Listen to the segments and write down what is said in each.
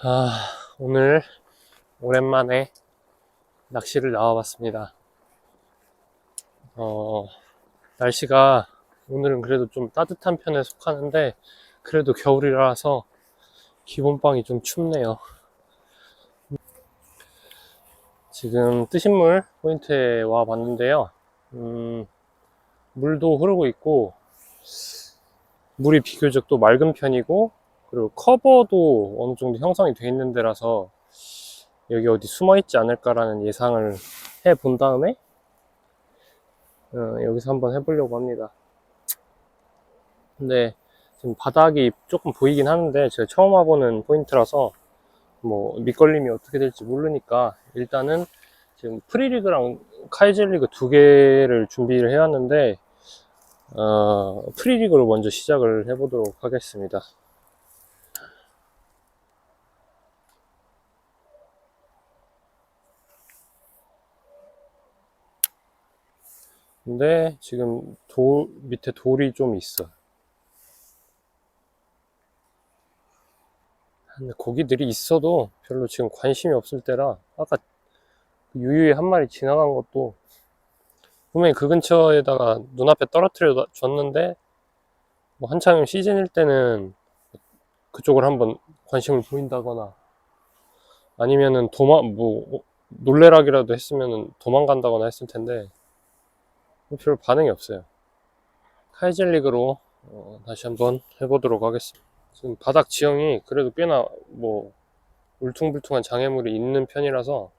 아, 오늘 오랜만에 낚시를 나와봤습니다. 어, 날씨가 오늘은 그래도 좀 따뜻한 편에 속하는데, 그래도 겨울이라서 기본빵이 좀 춥네요. 지금 뜨신 물 포인트에 와 봤는데요. 음, 물도 흐르고 있고, 물이 비교적 또 맑은 편이고, 그리고 커버도 어느 정도 형성이 돼 있는 데라서 여기 어디 숨어 있지 않을까라는 예상을 해 본 다음에 어, 여기서 한번 해보려고 합니다. 근데 지금 바닥이 조금 보이긴 하는데 제가 처음 와보는 포인트라서 뭐 밑걸림이 어떻게 될지 모르니까 일단은 지금 프리리그랑 카이젤리그 두 개를 준비를 해왔는데 어, 프리리그로 먼저 시작을 해보도록 하겠습니다. 근데 지금 돌 밑에 돌이 좀 있어. 근데 고기들이 있어도 별로 지금 관심이 없을 때라 아까 그 유유히 한 마리 지나간 것도 분명히 그 근처에다가 눈앞에 떨어뜨려 줬는데 뭐 한창 시즌일 때는 그쪽을 한번 관심을 보인다거나 아니면은 도망 뭐 놀래락이라도 했으면은 도망간다거나 했을 텐데 별 반응이 없어요. 카이젤리그로 어, 다시 한번 해보도록 하겠습니다. 지금 바닥 지형이 그래도 꽤나 뭐 울퉁불퉁한 장애물이 있는 편이라서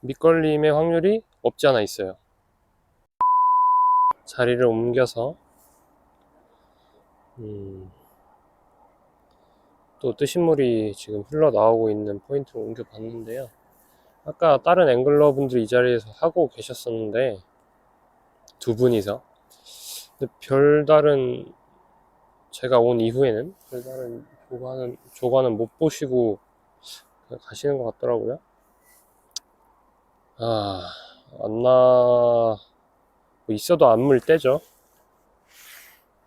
밑걸림의 확률이 없지 않아 있어요. 자리를 옮겨서 음, 또 뜨신 물이 지금 흘러나오고 있는 포인트로 옮겨 봤는데요. 아까 다른 앵글러 분들이 이 자리에서 하고 계셨었는데 두 분이서 근데 별다른 제가 온 이후에는 별다른 조과는 조과는 못 보시고 가시는 것 같더라고요. 아, 안나 뭐 있어도 안물 때죠.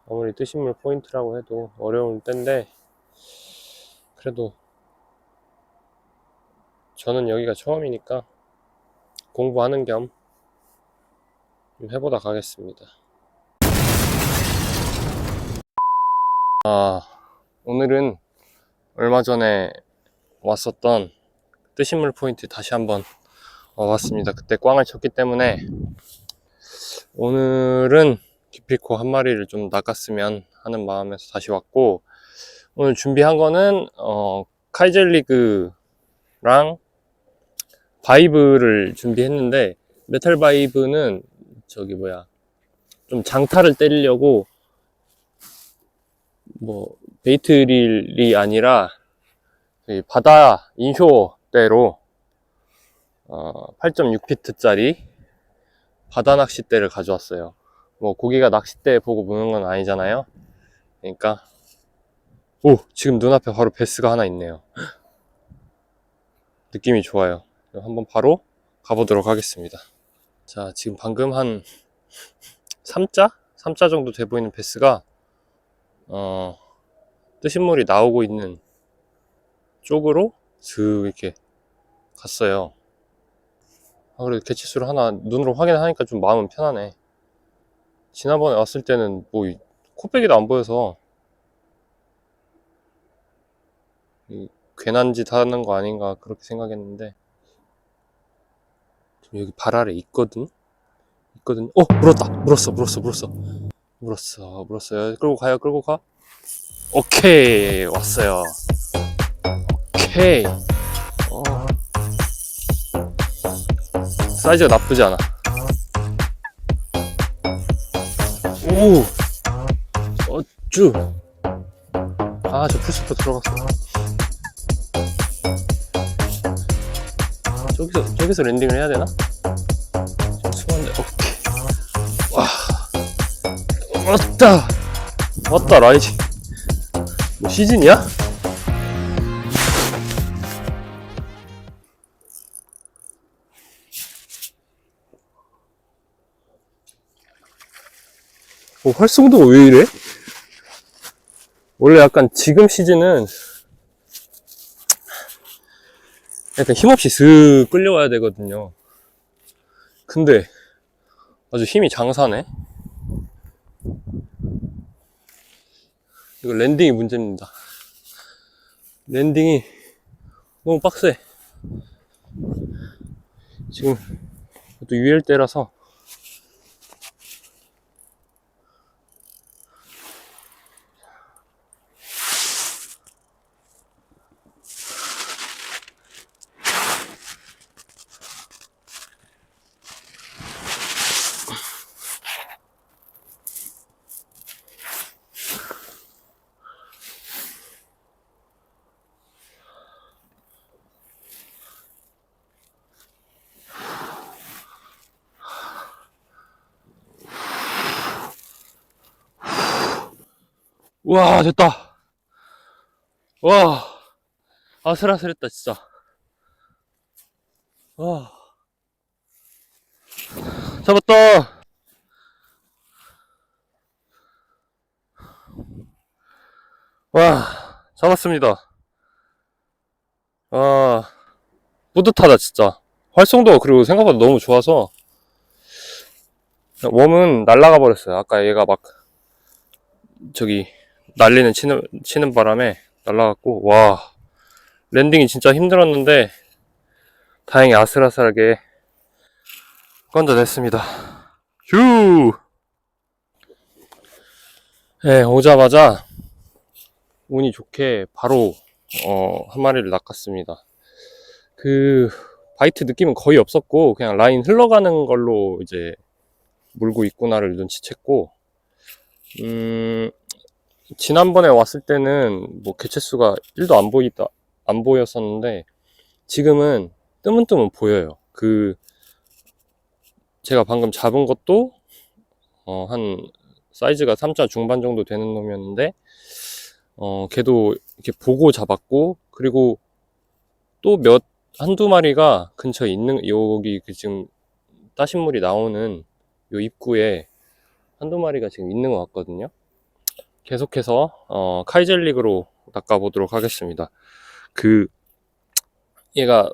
아무리 뜨신 물 포인트라고 해도 어려운 때인데 그래도 저는 여기가 처음이니까 공부하는 겸좀 해보다 가겠습니다. 아, 오늘은 얼마 전에 왔었던 뜨신물 포인트 다시 한번 와봤습니다. 그때 꽝을 쳤기 때문에 오늘은 기필코 한 마리를 좀 낚았으면 하는 마음에서 다시 왔고 오늘 준비한 거는 어, 카이젤리그랑 바이브를 준비했는데 메탈 바이브는 저기 뭐야 좀 장타를 때리려고 뭐 베이트릴이 아니라 이 바다 인쇼대로 어 8.6피트짜리 바다 낚싯대를 가져왔어요. 뭐 고기가 낚싯대 보고 무는 건 아니잖아요. 그러니까 오 지금 눈앞에 바로 베스가 하나 있네요. 느낌이 좋아요. 한번 바로 가보도록 하겠습니다. 자, 지금 방금 한 3자? 3자 정도 돼 보이는 베스가 어, 뜨신 물이 나오고 있는 쪽으로 슥 이렇게 갔어요. 아, 그래도 개체수를 하나 눈으로 확인하니까 좀 마음은 편하네. 지난번에 왔을 때는 뭐 이- 코빼기도 안 보여서 이 괜한 짓 하는 거 아닌가 그렇게 생각했는데 여기 발 아래 있거든? 있거든. 어, 물었다. 물었어, 물었어, 물었어. 물었어, 물었어요. 끌고 가요, 끌고 가. 오케이, 왔어요. 오케이. 어. 사이즈가 나쁘지 않아. 오! 어쭈! 아, 저 풀스포 들어갔어. 저기서, 저기서 랜딩을 해야 되나? 좀 수건데, 오케이. 와. 왔다! 왔다, 라이지. 뭐 시즌이야? 어, 활성도가 왜 이래? 원래 약간 지금 시즌은 약간 힘없이 슥 끌려와야 되거든요. 근데 아주 힘이 장사네. 이거 랜딩이 문제입니다. 랜딩이 너무 빡세. 지금 또 UL 때라서 와 됐다. 와 아슬아슬했다 진짜. 와 잡았다. 와 잡았습니다. 아 뿌듯하다 진짜. 활성도가 그리고 생각보다 너무 좋아서 웜은 날아가 버렸어요. 아까 얘가 막 저기 난리는 치는 치는 바람에 날아갔고 와 랜딩이 진짜 힘들었는데 다행히 아슬아슬하게 건져냈습니다. 휴. 네 오자마자 운이 좋게 바로 어, 한 마리를 낚았습니다. 그 바이트 느낌은 거의 없었고 그냥 라인 흘러가는 걸로 이제 물고 있구나를 눈치챘고 음 지난번에 왔을 때는 뭐 개체수가 1도 안 보이다 안 보였었는데 지금은 뜨문뜨문 보여요. 그 제가 방금 잡은 것도 어, 한 사이즈가 3자 중반 정도 되는 놈이었는데 어, 걔도 이렇게 보고 잡았고 그리고 또 몇 한두 마리가 근처에 있는 여기 그 지금 따신 물이 나오는 요 입구에 한두 마리가 지금 있는 것 같거든요. 계속해서 어, 카이젤릭으로 낚아보도록 하겠습니다. 그 얘가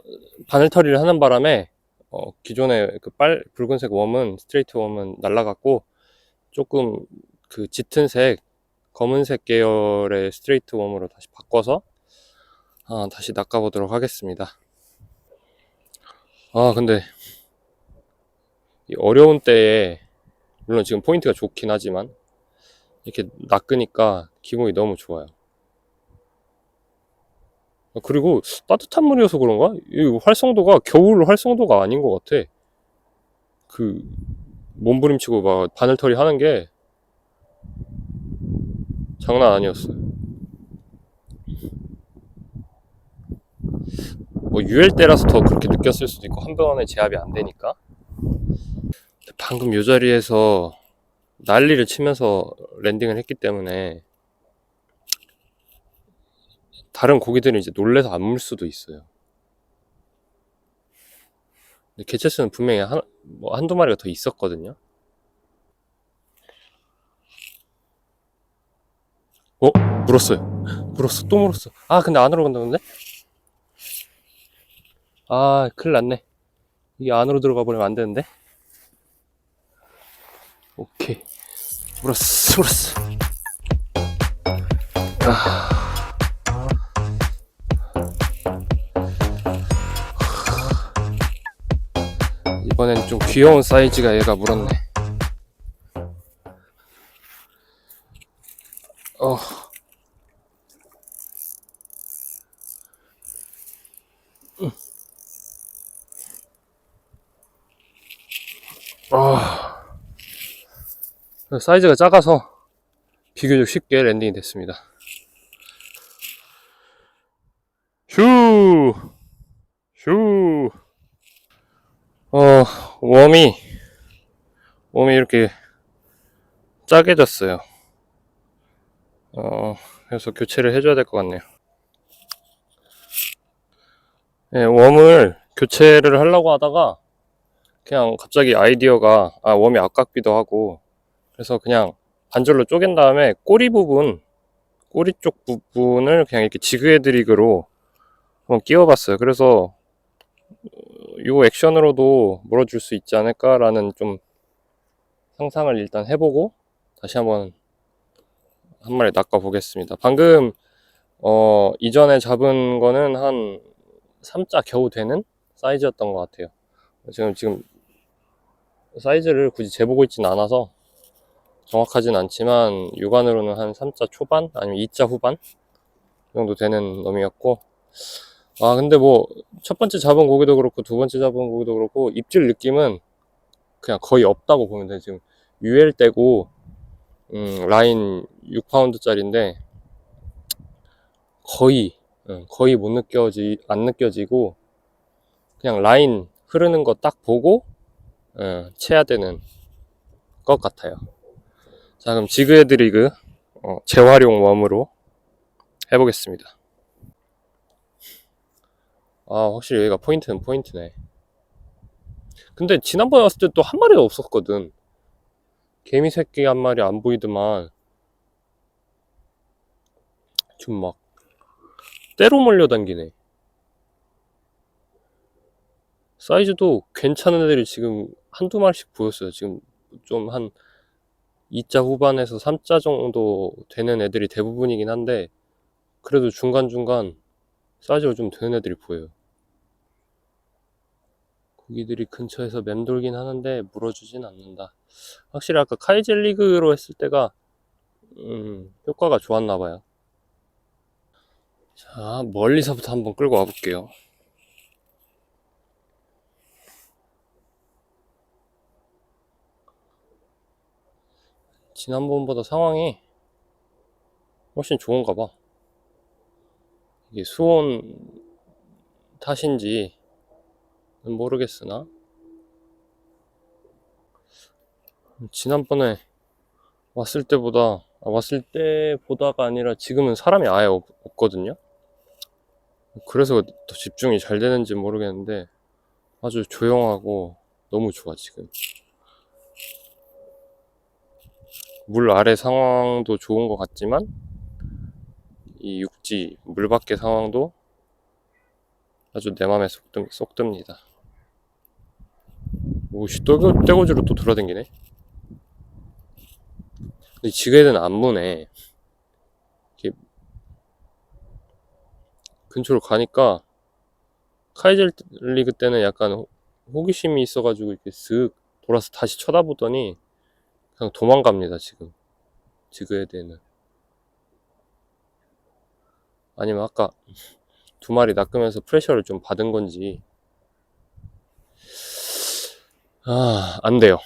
바늘터리를 하는 바람에 어, 기존의 그 빨 붉은색 웜은 스트레이트 웜은 날라갔고 조금 그 짙은 색 검은색 계열의 스트레이트 웜으로 다시 바꿔서 아, 다시 낚아보도록 하겠습니다. 아 근데 이 어려운 때에 물론 지금 포인트가 좋긴 하지만 이렇게 낚으니까 기분이 너무 좋아요. 아, 그리고 따뜻한 물이어서 그런가? 이 활성도가 겨울 활성도가 아닌 것 같아. 그 몸부림치고 막 바늘털이 하는 게 장난 아니었어요. 뭐 UL 때라서 더 그렇게 느꼈을 수도 있고 한 번에 제압이 안 되니까. 방금 요 자리에서 난리를 치면서 랜딩을 했기 때문에 다른 고기들은 이제 놀래서 안 물 수도 있어요. 근데 개체수는 분명히 한, 뭐 한두 마리가 더 있었거든요. 어? 물었어요. 물었어. 또 물었어. 아, 근데 안으로 간다는데? 아, 큰일 났네. 이게 안으로 들어가 버리면 안 되는데? 오케이. 물었어, 물었어. 아. 이번엔 좀 귀여운 사이즈가 얘가 물었네. 어. 음. 아. 사이즈가 작아서 비교적 쉽게 랜딩이 됐습니다. 휴! 휴! 어, 웜이, 웜이 이렇게 짜게 졌어요. 어, 그래서 교체를 해줘야 될 것 같네요. 네, 웜을 교체를 하려고 하다가 그냥 갑자기 아이디어가, 아, 웜이 아깝기도 하고, 그래서 그냥 반절로 쪼갠 다음에 꼬리 부분, 꼬리 쪽 부분을 그냥 이렇게 지그헤드릭으로 한번 끼워봤어요. 그래서 요 액션으로도 물어줄 수 있지 않을까라는 좀 상상을 일단 해보고 다시 한번 한 마리 낚아 보겠습니다. 방금 어 이전에 잡은 거는 한 3자 겨우 되는 사이즈였던 것 같아요. 지금 지금 사이즈를 굳이 재보고 있진 않아서 정확하진 않지만 육안으로는 한 3자 초반 아니면 2자 후반 정도 되는 놈이었고 아 근데 뭐 첫 번째 잡은 고기도 그렇고 두 번째 잡은 고기도 그렇고 입질 느낌은 그냥 거의 없다고 보면 돼 지금 UL 떼고 음, 라인 6파운드 짜리인데 거의 응, 거의 못 느껴지 안 느껴지고 그냥 라인 흐르는 거 딱 보고 응, 채야 되는 것 같아요. 자 그럼 지그헤드리그 어, 재활용 웜으로 해보겠습니다. 아 확실히 여기가 포인트는 포인트네. 근데 지난번에 왔을 때 또 한 마리도 없었거든. 개미 새끼 한 마리 안 보이더만 좀 막 때로 몰려당기네. 사이즈도 괜찮은 애들이 지금 한두 마리씩 보였어요. 지금 좀한 2자 후반에서 3자 정도 되는 애들이 대부분이긴 한데 그래도 중간중간 사이즈가 좀 되는 애들이 보여요. 고기들이 근처에서 맴돌긴 하는데 물어주진 않는다. 확실히 아까 카이젤 리그로 했을 때가 음, 효과가 좋았나 봐요. 자, 멀리서부터 한번 끌고 와볼게요. 지난번보다 상황이 훨씬 좋은가 봐. 이게 수온 탓인지 모르겠으나 지난번에 왔을 때보다 아, 왔을 때보다가 아니라 지금은 사람이 아예 없, 없거든요. 그래서 더 집중이 잘 되는지 모르겠는데 아주 조용하고 너무 좋아 지금. 물 아래 상황도 좋은 것 같지만 이 육지 물 밖의 상황도 아주 내 맘에 쏙, 듭, 쏙 듭니다. 오씨 떼고, 떼고지로 또 돌아다니네. 근데 지게는 안 무네. 이렇게 근처로 가니까 카이젤 리그 때는 약간 호- 호기심이 있어가지고 이렇게 쓱 돌아서 다시 쳐다보더니 그냥 도망갑니다 지금 지그에 대해는 아니면 아까 두 마리 낚으면서 프레셔를 좀 받은 건지 아, 안 돼요.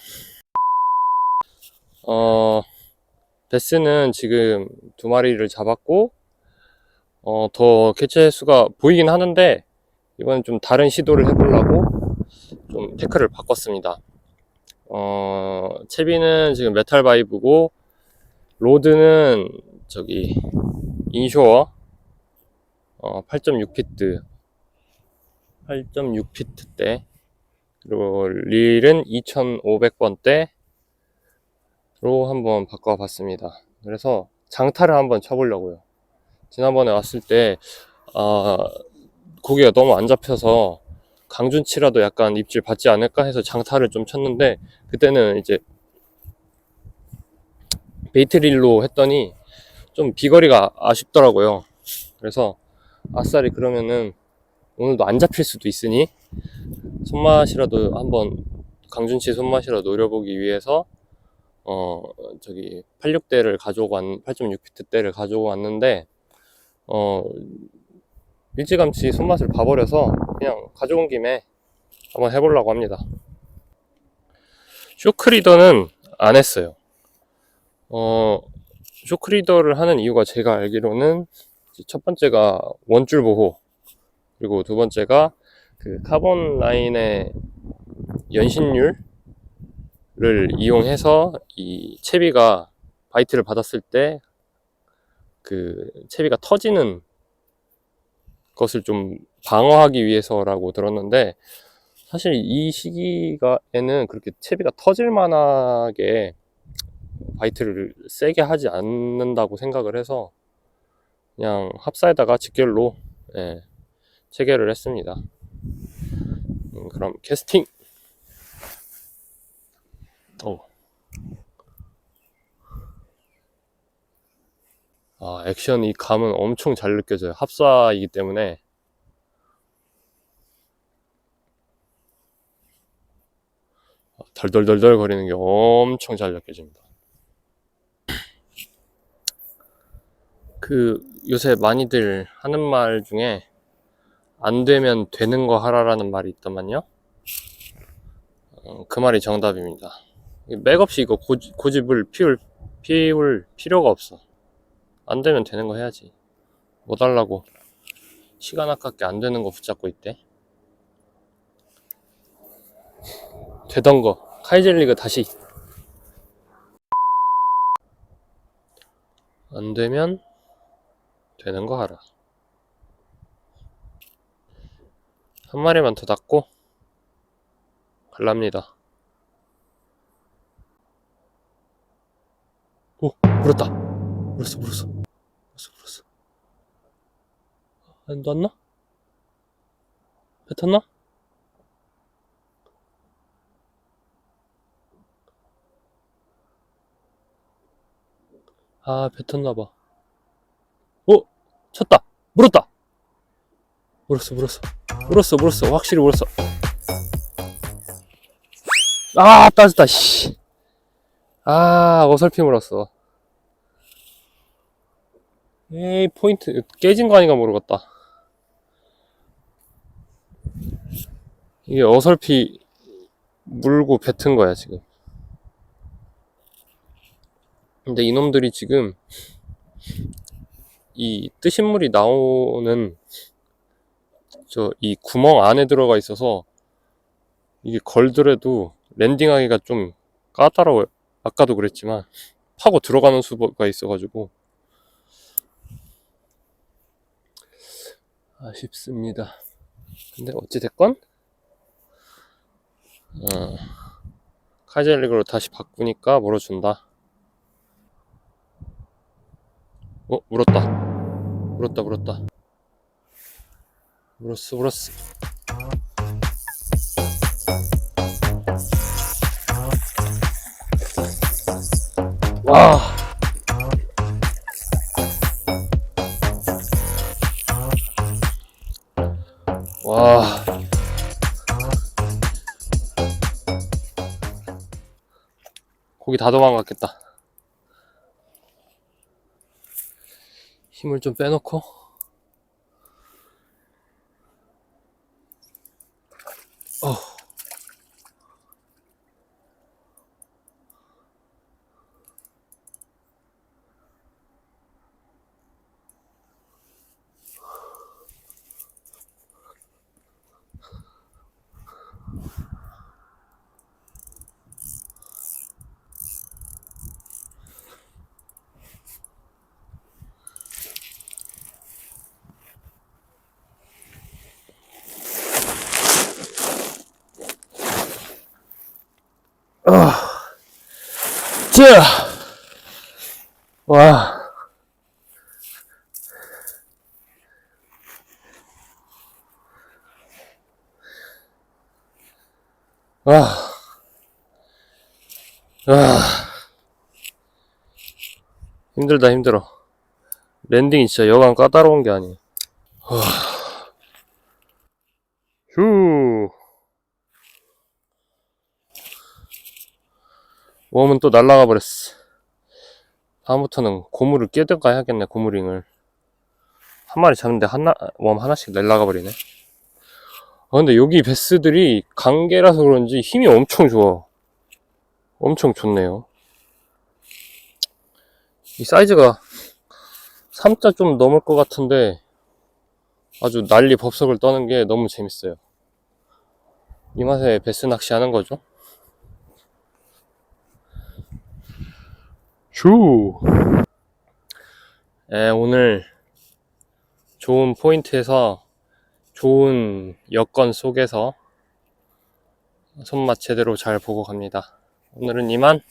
어, 베스는 지금 두 마리를 잡았고, 어, 더 개체 수가 보이긴 하는데, 이번엔 좀 다른 시도를 해보려고 좀 태클을 바꿨습니다. 어, 채비는 지금 메탈 바이브고, 로드는 저기, 인쇼어, 어, 8.6피트, 8.6피트 대, 그리고 릴은 2500번대로 한번 바꿔봤습니다. 그래서 장타를 한번 쳐보려고요. 지난번에 왔을 때, 아, 고기가 너무 안 잡혀서 강준치라도 약간 입질 받지 않을까 해서 장타를 좀 쳤는데, 그때는 이제 베이트릴로 했더니 좀 비거리가 아쉽더라고요. 그래서 아싸리 그러면은 오늘도 안 잡힐 수도 있으니 손맛이라도 한번 강준치 손맛이라도 노려보기 위해서 어 저기 86대를 가져오고 왔 8.6피트 대를 가져오고 왔는데 어 일찌감치 손맛을 봐버려서 그냥 가져온 김에 한번 해보려고 합니다. 쇼크리더는 안 했어요. 어 쇼크리더를 하는 이유가 제가 알기로는 첫 번째가 원줄 보호 그리고 두 번째가 그 카본 라인의 연신율을 이용해서 이 채비가 바이트를 받았을 때 그 채비가 터지는 것을 좀 방어하기 위해서라고 들었는데 사실 이 시기가에는 그렇게 채비가 터질 만하게 바이트를 세게 하지 않는다고 생각을 해서 그냥 합사에다가 직결로 예, 체결을 했습니다. 그럼 캐스팅. 오. 아, 액션 이 감은 엄청 잘 느껴져요. 합사이기 때문에. 덜덜덜덜 거리는 게 엄청 잘 느껴집니다. 그 요새 많이들 하는 말 중에 안 되면 되는 거 하라라는 말이 있더만요. 어, 그 말이 정답입니다. 맥없이 이거 고집, 고집을 피울, 피울 필요가 없어. 안 되면 되는 거 해야지. 뭐 달라고. 시간 아깝게 안 되는 거 붙잡고 있대. 되던 거. 카이젤리그 다시. 안 되면 되는 거 하라. 한 마리만 더 닫고 갈랍니다. 오, 물었다. 물었어, 물었어. 물었어, 물었어. 안 놨나? 뱉었나? 아, 뱉었나봐. 오! 쳤다! 물었다! 물었어, 물었어. 물었어, 물었어. 확실히 물었어. 아, 따졌다, 씨. 아, 어설피 물었어. 에이, 포인트, 깨진 거 아닌가 모르겠다. 이게 어설피 물고 뱉은 거야, 지금. 근데 이놈들이 지금 이 뜨신 물이 나오는 저 이 구멍 안에 들어가 있어서 이게 걸더라도 랜딩하기가 좀 까다로워요. 아까도 그랬지만 파고 들어가는 수가 있어가지고 아쉽습니다. 근데 어찌됐건 어, 카이젤릭으로 다시 바꾸니까 물어준다. 어, 물었다. 물었다, 물었다. 물었어, 물었어. 와. 와. 고기 다 도망갔겠다. 힘을 좀 빼놓고. 자, 와. 와. 와. 힘들다, 힘들어. 랜딩이 진짜 여간 까다로운 게 아니야. 와. 휴. 웜은 또 날라가 버렸어. 다음부터는 고무를 끼든가 해야겠네, 고무링을. 한 마리 잡는데 하나, 웜 하나씩 날라가 버리네. 아, 근데 여기 베스들이 강계라서 그런지 힘이 엄청 좋아. 엄청 좋네요. 이 사이즈가 3자 좀 넘을 것 같은데 아주 난리 법석을 떠는 게 너무 재밌어요. 이 맛에 베스 낚시 하는 거죠. 슈. 에, 오늘 좋은 포인트에서 좋은 여건 속에서 손맛 제대로 잘 보고 갑니다. 오늘은 이만.